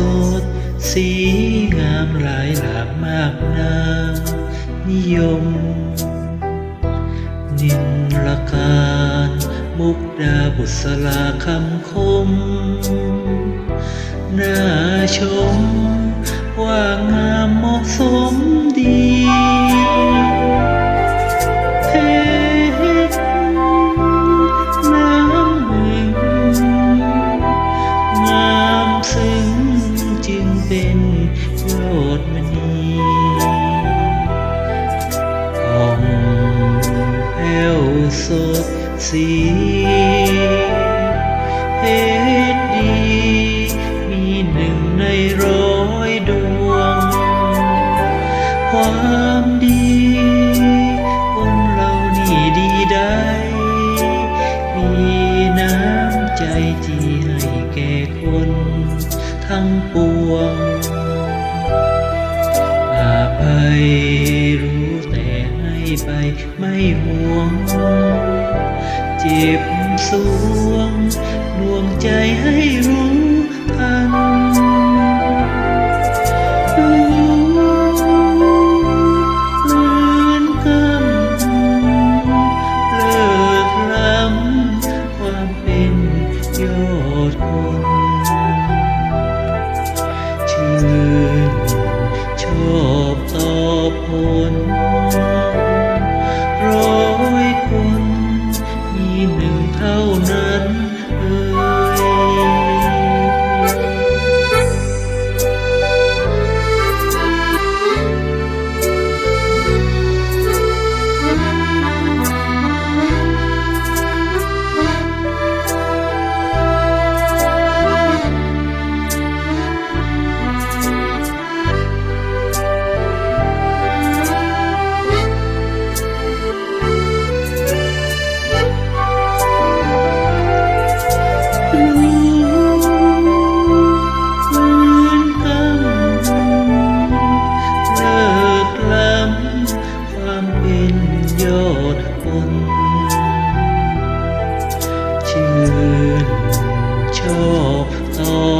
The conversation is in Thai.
สุด สีงามหลายหลากมากนามนิยม นินละการ มุกดาบุษลาคำคม น่าชม ว่างามเหมาะสม สดสีเพชรดี มีหนึ่งในร้อยดวง ความดีคนเรานี่ดีได้มีน้ำใจที่ให้แก่คนทั้งปวงอาภัยรู้แต่ ไปไม่ห่วง เจ็บสวงดวงใจให้รู้ทันดูเหมือนกำเลิกล้ำความเป็นยอดคนชื่นชอบต่อผล หนึ่ นชอบตอบผล